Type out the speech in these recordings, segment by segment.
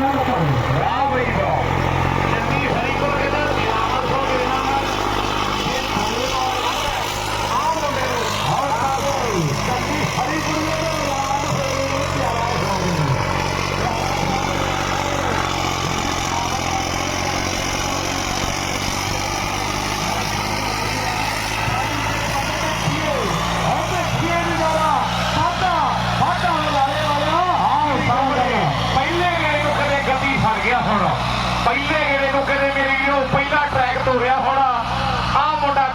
ਚੱਲ ਭਾਈ ਵਾਹ ਬਈ ਵਾਹ ਜੱਦੀ ਹਰੀ ਕੋਲ ਕਹਿੰਦਾ ਨਿਆਮਤ ਹੋ ਦੇਣਾ ਆਹ ਮੁੰਡੇ ਨੂੰ ਹਾਂ ਕਾਬਲ ਕੱਤੀ ਹਰੀ ਕੁੜੀਆਂ ਦਾ ਰਾਮ ਹੋਵੇ ਪਿਆਰਾ ਹੋਵੇ ਹਾਂ ਦੇਖੀਏ ਨਜ਼ਾਰਾ ਸਾਡਾ ਸਾਡਾ ਲਾਲੇ ਵਾਲਾ ਹਾਂ ਸਾਹਮਣੇ ਪਹਿਲੇ ਗੇੜੇ ਨੂੰ ਕਦੇ ਗੱਡੀ ਫੜ ਗਿਆ ਹੁਣ ਪਹਿਲੇ ਗੇੜੇ ਨੂੰ ਕਦੇ ਮੇਰੀ ਵੀਰੋ ਪਹਿਲਾ ਟਰੈਕ ਤੋਰਿਆ ਹੁਣ ਆ ਮੁੰਡਾ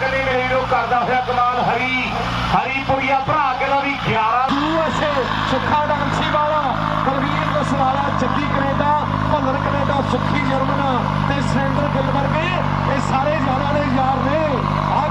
ਕਦੇ ਕਰਦਾ ਹੋਇਆ ਕਮਾਲ ਹਰੀ ਹਰੀ ਪੁਰੀਆ ਭਰਾ ਕਹਿੰਦਾ ਵੀ 11 ਯੂਐਸਏ ਸੁੱਖਾ ਡਾਂਸੀ ਵਾਲਾ Kulvir Daswala Jaggi Canada, Bhallar Canada, Sukhi German ਤੇ ਸੈਂਟਰ ਗਿੱਲ ਵਰਗੇ, ਇਹ ਸਾਰੇ ਯਾਰਾਂ ਦੇ ਯਾਰ ਨੇ। ਆ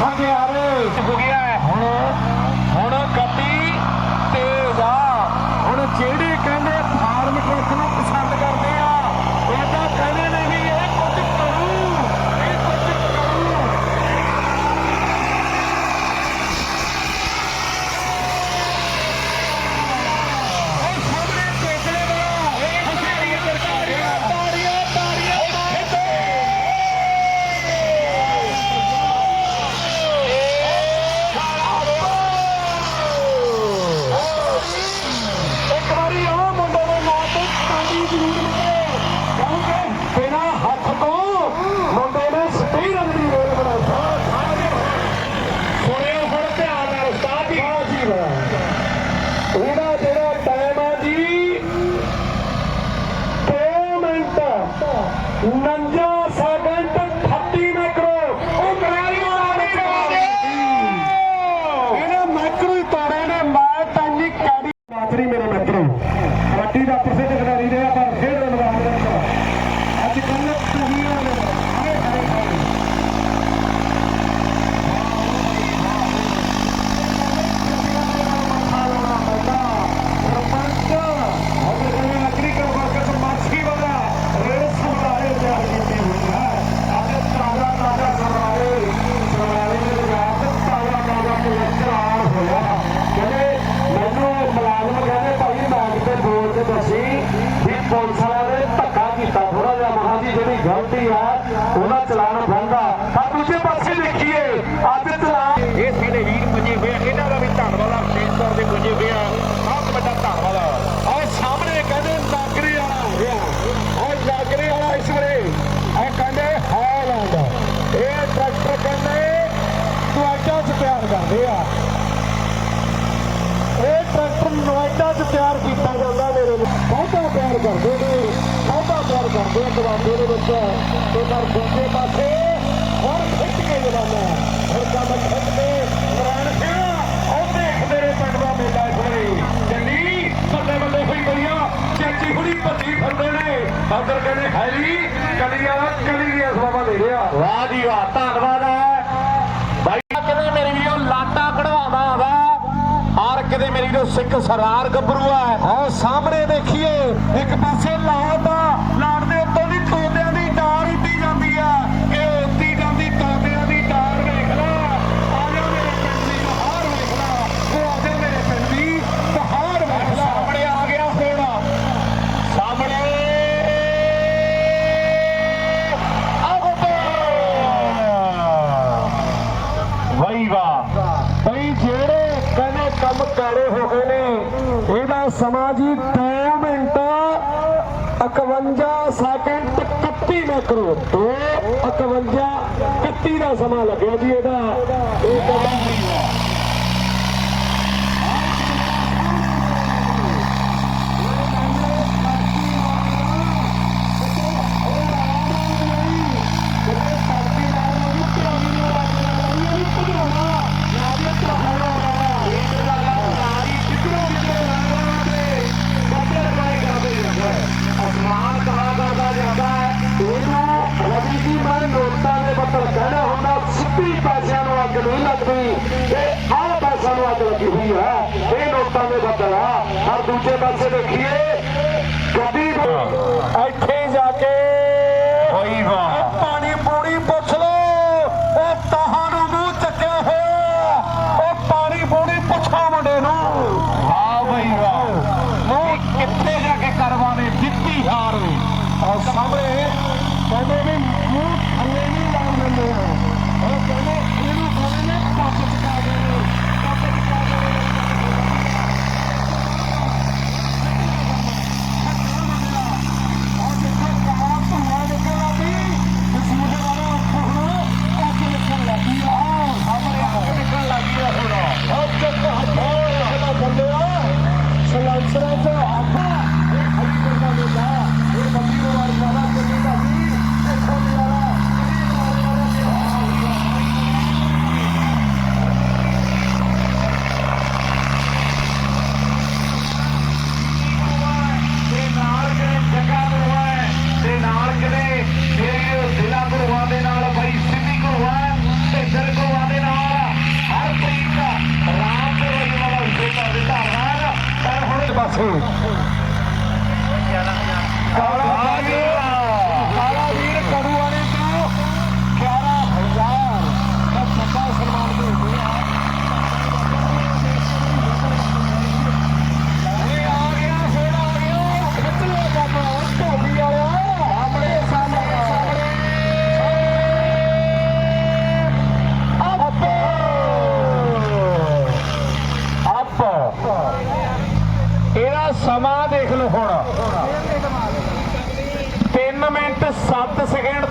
আগে আর 49 ਸੈਕਿੰਡ 38 ਮਾਈਕਰੋ ਉਹ ਕਰਾਰੀ ਮਾਰੇ ਇਹਨੇ ਮਾਈਕਰੋ ਹੀ ਤੋੜੇ ਨੇ। ਮੈਂ ਤਾਂ ਨਹੀਂ ਕਾੜੀ ਮਾਤਰੀ ਮੇਰੇ ਮਿੱਤਰੋ ਕਬੱਡੀ ਦਾ ਪ੍ਰਸਿੱਧ Paul ਕਰਦੇ ਨੇ। ਬਹੁਤਾ ਪਿਆਰ ਕਰਦੇ ਆ ਦਵਾਬੇ ਦੇ ਵਿੱਚ। ਤੇ ਪਰ ਦੂਜੇ ਪਾਸੇ ਹੁਣ ਖਿੱਚ ਕੇ ਜਵਾਨਾ ਹੁਣ ਕੰਮ ਖਿੱਚ ਕੇ ਨਰਾਇਣ ਸਿੰਘ ਉਹ ਦੇਖਦੇ ਨੇ ਪਿੰਡ ਦਾ ਮੇਲਾ ਇਸ ਵੇਲੇ ਚੱਲੀ ਬੱਲੇ ਬੱਲੇ ਹੋਈ ਗਈਆਂ ਚਾਚੀ ਹੁਣੀ ਭੱਜੀ ਫਿਰਦੇ ਨੇ। ਅੰਦਰ ਕਹਿੰਦੇ ਹੈਰੀ ਕਲੀ ਵਾਲਾ ਕਲੀ ਦੀ ਰਿਹਾ। ਵਾਹ ਜੀ ਵਾਹ ਧੰਨਵਾਦ ਹੈ। ਬਾਈ ਕਿਤੇ ਮੇਰੀ ਵੀ ਉਹ ਲਾਟਾ ਕਢਵਾਉਂਦਾ ਆਦਾ ਹਰ ਕਿਤੇ ਮੇਰੀ ਉਹ ਸਿੱਖ ਸਰਾਰ ਗੱਭਰੂ ਆ ਸਾਹਮਣੇ ਦੇਖੀਏ। ਇੱਕ ਪਾਸੇ ਲਾਟ ਆ ਲਾਟ ਦੇ ਉੱਤੋਂ ਦੀ ਤੋਤਿਆਂ ਦੀ ਟਾਰ ਉੱਡੀ ਜਾਂਦੀ ਆ। ਇਹ ਉੱਡੀ ਜਾਂਦੀ ਤੋਤਿਆਂ ਦੀ ਟਾਰ ਵੇਖ ਲਾ। ਆ ਜਾ ਮੇਰੇ ਪਿੰਡ ਦੀ ਬਹਾਰ ਵੇਖ ਲਾ। ਉਹ ਆ ਜਾ ਮੇਰੇ ਪਿੰਡ ਦੀ ਬਹਾਰ ਵੇਖ ਲਾ। ਸਾਹਮਣੇ ਆ ਗਿਆ ਹੁਣ। ਸਾਹਮਣੇ। ਵਾਹ ਵਾਹ। ਬਈ ਜਿਹੜੇ ਕਹਿੰਦੇ ਕੰਮ ਕਾੜੇ ਹੋ ਗਏ ਨੇ, ਇਹਦਾ ਸਮਾਂ ਜੀ 2 ਮਿੰਟ 51 ਸੈਕਿੰਡ 31 ਮੈਕਰੋ 2 51 31 ਦਾ ਸਮਾਂ ਲੱਗਿਆ ਜੀ ਇਹਦਾ। ਇਹ ਕਹਿੰਦਾ ਵੀ ਪੈਸਿਆਂ ਨੂੰ ਅੱਗ ਨਹੀਂ ਲੱਗਦੀ ਤੇ ਹਰ ਪੈਸਾ ਨੂੰ ਅੱਗ ਲੱਗੀ ਹੋਈ ਹੈ। ਇਹ ਨੋਟਾਂ ਦੇ ਬੱਦਲ ਆ। ਹਰ ਦੂਜੇ ਪਾਸੇ ਦੇਖੀਏ। ਗੱਡੀ ਇੱਥੇ ਜਾ ਕੇ ਹੋਈ ਵਾਹ ਪਾਣੀ ਪੂਰੀ ਪੁੱਛ ਲੋ ਉਹ ਤਾਹਾਂ ਨੂੰ ਮੂੰਹ ਚੱਕਿਆ ਹੋਇਆ। ਉਹ ਪਾਣੀ ਪੂਰੀ ਪੁੱਛਾ ਮੁੰਡੇ ਨੂੰ। ਆ ਬਈ ਵਾਹ ਮੂੰਹ ਕਿੱਥੇ ਜਾ ਕੇ ਕਰਵਾਵੇ ਜਿੱਤੀ ਹਾਰ। ਨੂੰ ਔਰ ਸਾਹਮਣੇ। ਕਹਿੰਦੇ ਵੀ Don't Marrom. ಹತ್ತು ಸೆಕೆಂಡ್